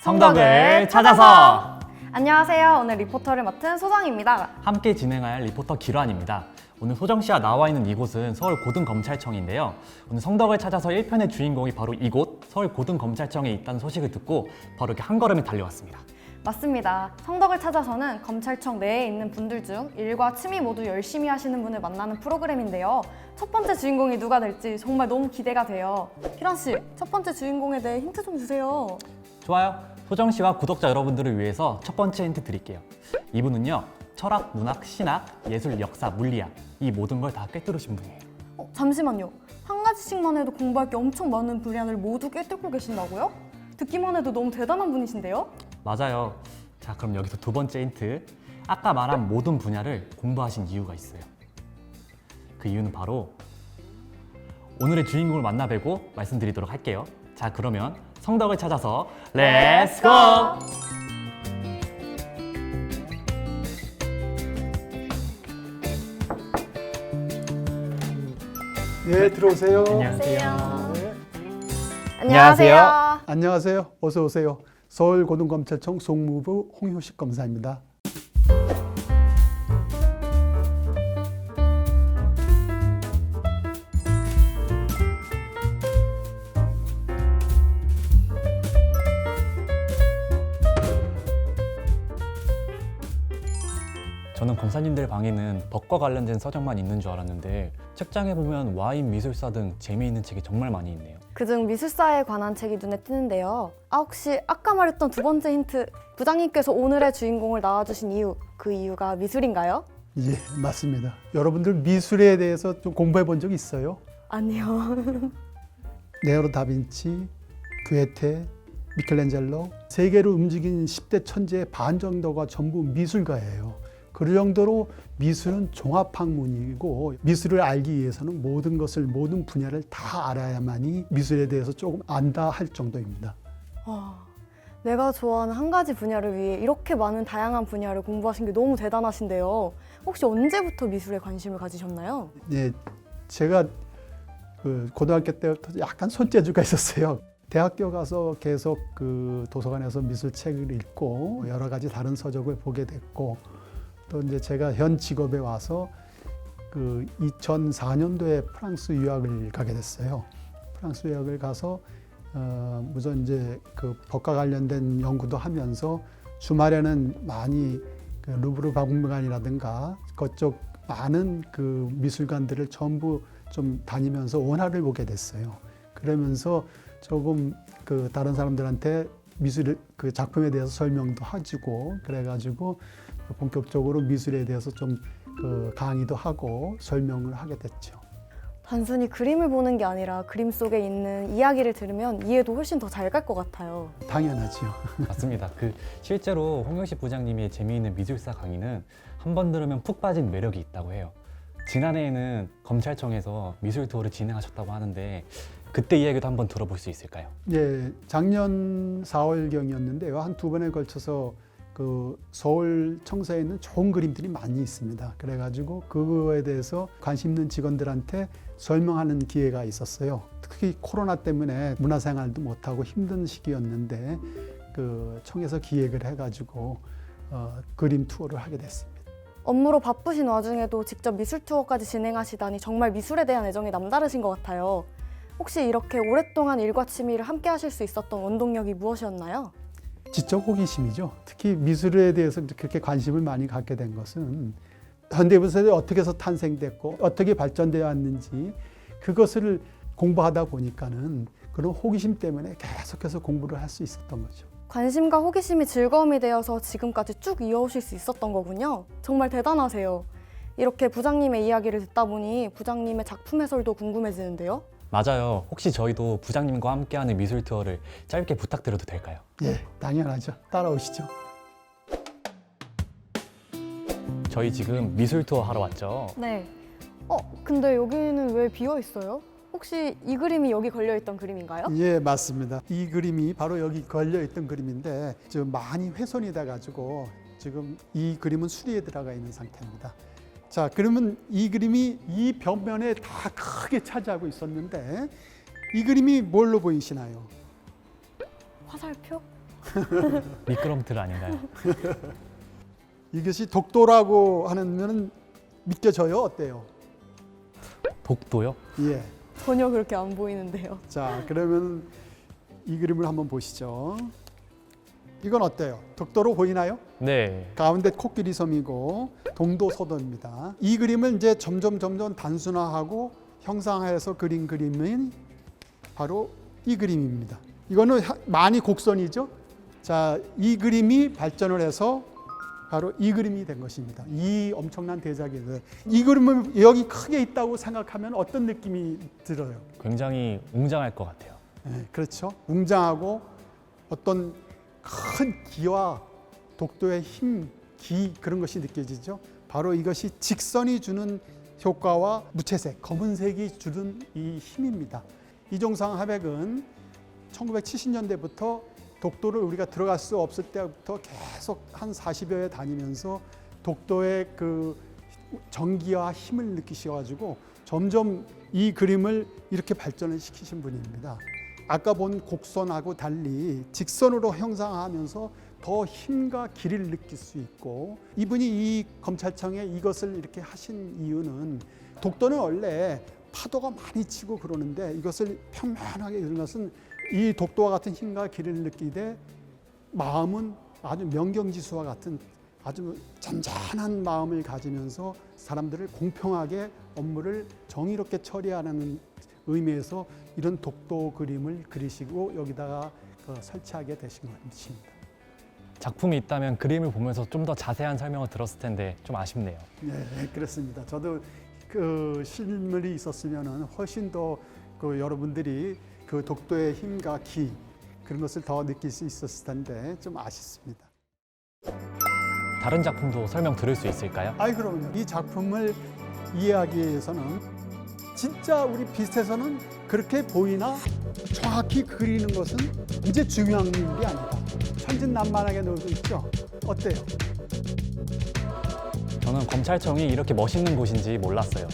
성덕을 찾아서 안녕하세요. 오늘 리포터를 맡은 소정입니다. 함께 진행할 리포터 기란입니다. 오늘 소정 씨와 나와 있는 이곳은 서울 고등검찰청인데요. 오늘 성덕을 찾아서 1편의 주인공이 바로 이곳 서울 고등검찰청에 있다는 소식을 듣고 바로 이렇게 한 걸음에 달려왔습니다. 맞습니다. 성덕을 찾아서는 검찰청 내에 있는 분들 중 일과 취미 모두 열심히 하시는 분을 만나는 프로그램인데요. 첫 번째 주인공이 누가 될지 정말 너무 기대가 돼요. 기란 씨, 첫 번째 주인공에 대해 힌트 좀 주세요. 좋아요. 소정 씨와 구독자 여러분들을 위해서 첫 번째 힌트 드릴게요. 이분은요. 철학, 문학, 신학, 예술, 역사, 물리학 이 모든 걸 다 꿰뚫으신 분이에요. 어, 잠시만요. 한 가지씩만 해도 공부할 게 엄청 많은 분야를 모두 꿰뚫고 계신다고요? 듣기만 해도 너무 대단한 분이신데요? 맞아요. 자, 그럼 여기서 두 번째 힌트. 아까 말한 모든 분야를 공부하신 이유가 있어요. 그 이유는 바로 오늘의 주인공을 만나 뵈고 말씀드리도록 할게요. 자, 그러면 성덕을 찾아서 렛츠 고! 네, 들어오세요. 안녕하세요. 네. 안녕하세요. 안녕하세요. 어서 오세요. 서울고등검찰청 송무부 홍효식 검사입니다. 저는 검사님들 방에는 법과 관련된 서적만 있는 줄 알았는데 책장에 보면 와인, 미술사 등 재미있는 책이 정말 많이 있네요. 그중 미술사에 관한 책이 눈에 띄는데요. 아 혹시 아까 말했던 두 번째 힌트 부장님께서 오늘의 주인공을 나와주신 이유 그 이유가 미술인가요? 예, 맞습니다. 여러분들 미술에 대해서 좀 공부해 본 적 있어요? 아니요. 네오로 다빈치, 괴테, 미켈란젤로 세계를 움직인 10대 천재의 반 정도가 전부 미술가예요. 그 정도로 미술은 종합학문이고 미술을 알기 위해서는 모든 것을 모든 분야를 다 알아야만이 미술에 대해서 조금 안다 할 정도입니다. 와, 내가 좋아하는 한 가지 분야를 위해 이렇게 많은 다양한 분야를 공부하신 게 너무 대단하신데요. 혹시 언제부터 미술에 관심을 가지셨나요? 예, 제가 그 고등학교 때부터 약간 손재주가 있었어요. 대학교 가서 계속 그 도서관에서 미술책을 읽고 여러 가지 다른 서적을 보게 됐고 또 이제 제가 현 직업에 와서 그 2004년도에 프랑스 유학을 가게 됐어요. 프랑스 유학을 가서 어, 우선 이제 그 법과 관련된 연구도 하면서 주말에는 많이 그 루브르 박물관이라든가 그쪽 많은 그 미술관들을 전부 좀 다니면서 원화를 보게 됐어요. 그러면서 조금 그 다른 사람들한테 미술 그 작품에 대해서 설명도 해주고 그래가지고 본격적으로 미술에 대해서 좀 그 강의도 하고 설명을 하게 됐죠. 단순히 그림을 보는 게 아니라 그림 속에 있는 이야기를 들으면 이해도 훨씬 더 잘 갈 것 같아요. 당연하지요. 맞습니다. 그 실제로 홍영식 부장님의 재미있는 미술사 강의는 한 번 들으면 푹 빠진 매력이 있다고 해요. 지난해에는 검찰청에서 미술 투어를 진행하셨다고 하는데 그때 이야기도 한번 들어볼 수 있을까요? 예, 작년 4월 경이었는데요. 한 두 번에 걸쳐서 그 서울 청사에 있는 좋은 그림들이 많이 있습니다. 그래가지고 그거에 대해서 관심 있는 직원들한테 설명하는 기회가 있었어요. 특히 코로나 때문에 문화생활도 못하고 힘든 시기였는데 그 청에서 기획을 해가지고 어, 그림 투어를 하게 됐습니다. 업무로 바쁘신 와중에도 직접 미술 투어까지 진행하시다니 정말 미술에 대한 애정이 남다르신 것 같아요. 혹시 이렇게 오랫동안 일과 취미를 함께 하실 수 있었던 원동력이 무엇이었나요? 지적 호기심이죠. 특히 미술에 대해서 그렇게 관심을 많이 갖게 된 것은 현대미술이 어떻게 해서 탄생됐고 어떻게 발전되어 왔는지 그것을 공부하다 보니까는 그런 호기심 때문에 계속해서 공부를 할 수 있었던 거죠. 관심과 호기심이 즐거움이 되어서 지금까지 쭉 이어오실 수 있었던 거군요. 정말 대단하세요. 이렇게 부장님의 이야기를 듣다 보니 부장님의 작품 해설도 궁금해지는데요. 맞아요. 혹시 저희도 부장님과 함께하는 미술 투어를 짧게 부탁드려도 될까요? 예, 당연하죠. 따라오시죠. 저희 지금 미술 투어 하러 왔죠. 네. 어, 근데 여기는 왜 비어 있어요? 혹시 이 그림이 여기 걸려 있던 그림인가요? 예, 맞습니다. 이 그림이 바로 여기 걸려 있던 그림인데 지금 많이 훼손이 돼 가지고 지금 이 그림은 수리에 들어가 있는 상태입니다. 자, 그러면 이 그림이 이 벽면에 다 크게 차지하고 있었는데 이 그림이 뭘로 보이시나요? 화살표? 미끄럼틀 아닌가요? 이것이 독도라고 하는 믿겨져요? 어때요? 독도요? 예. 전혀 그렇게 안 보이는데요. 자, 그러면 이 그림을 한번 보시죠. 이건 어때요? 독도로 보이나요? 네. 가운데 코끼리 섬이고 동도 서도입니다. 이 그림을 이제 점점 점점 단순화하고 형상화해서 그린 그림은 바로 이 그림입니다. 이거는 하- 많이 곡선이죠. 자, 이 그림이 발전을 해서 바로 이 그림이 된 것입니다. 이 엄청난 대작인데 이 그림을 여기 크게 있다고 생각하면 어떤 느낌이 들어요? 굉장히 웅장할 것 같아요. 네, 그렇죠. 웅장하고 어떤 큰 기와 독도의 힘, 기 그런 것이 느껴지죠. 바로 이것이 직선이 주는 효과와 무채색, 검은색이 주는 이 힘입니다. 이종상 하백은 1970년대부터 독도를 우리가 들어갈 수 없을 때부터 계속 한 40여 회 다니면서 독도의 그 정기와 힘을 느끼셔가지고 점점 이 그림을 이렇게 발전을 시키신 분입니다. 아까 본 곡선하고 달리 직선으로 형상화하면서 더 힘과 길이를 느낄 수 있고 이분이 이 검찰청에 이것을 이렇게 하신 이유는 독도는 원래 파도가 많이 치고 그러는데 이것을 평면하게 이런 것은 이 독도와 같은 힘과 길이를 느끼되 마음은 아주 명경지수와 같은 아주 잔잔한 마음을 가지면서 사람들을 공평하게 업무를 정의롭게 처리하는 의미에서 이런 독도 그림을 그리시고 여기다가 그 설치하게 되신 것입니다. 작품이 있다면 그림을 보면서 좀 더 자세한 설명을 들었을 텐데 좀 아쉽네요. 네, 그렇습니다. 저도 그 실물이 있었으면 훨씬 더 그 여러분들이 그 독도의 힘과 기 그런 것을 더 느낄 수 있었을 텐데 좀 아쉽습니다. 다른 작품도 설명 들을 수 있을까요? 아이 그럼요. 이 작품을 이해하기 위해서는 진짜 우리 빛에서는 그렇게 보이나 정확히 그리는 것은 이제 중요한 일이 아니다. 천진난만하게 놀고 있죠. 어때요? 저는 검찰청이 이렇게 멋있는 곳인지 몰랐어요.